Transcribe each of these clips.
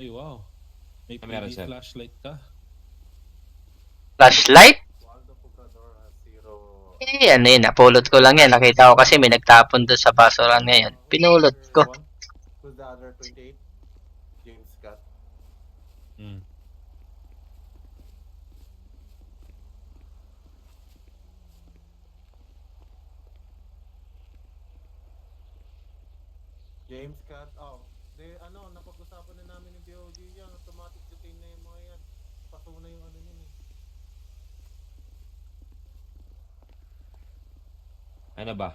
Ay, wow. May meron, PD sir. flashlight ka. Flashlight? Eh, ano yun, napulot ko lang yan. Nakita ko kasi may nagtapon doon sa basuran ngayon. Pinulot ko. One. Who's the other 28? James Scott. Hmm. James Scott. Oh, de ano, napag-usapan na namin ng BOG yan. Automatic detain na yung mga yan. Paso na yung ano yun eh. Ano ba?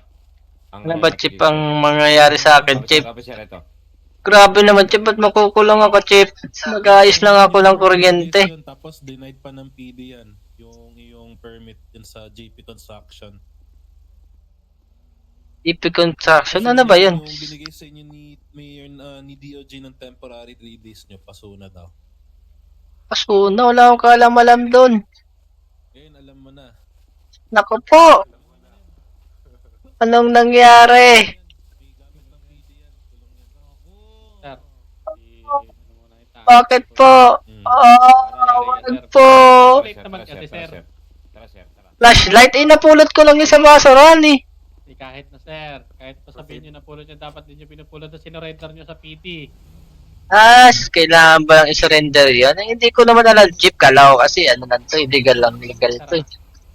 Ang Ano ba, Chip, ang mangyayari sa akin, Chip? Sabi sir, ito. Grabe naman, Chip. Ba't makukulong ako, Chip? Mag-ayos lang ako ng kuryente. Yun, Tapos denied pa ng PD yan. Yung yung permit din sa JP Construction. EP construction, ano ba yun? Yung binigay sa inyo ni Mayor uh, ni DOJ ng temporary 3 days nyo, paso na daw. Kaso na, wala akong kaalam-alam doon. Ngayon, alam mo na. Naku po! Anong nangyari? Ano. Bakit po? Hmm. Ah, wag po! Late naman kasi, tara, sir. Tara, sir. Tara. Flashlight, eh, napulot ko lang yung sa basuran eh. Kahit na sir, kahit pa sabihin nyo na pulot nyo, dapat din nyo pinupulot na sinurrender nyo sa PT. Ah, kailangan ba lang i-surrender yun? Eh, hindi ko naman alam, Jeep, kalaw kasi ano lang to, illegal lang, legal to. eh.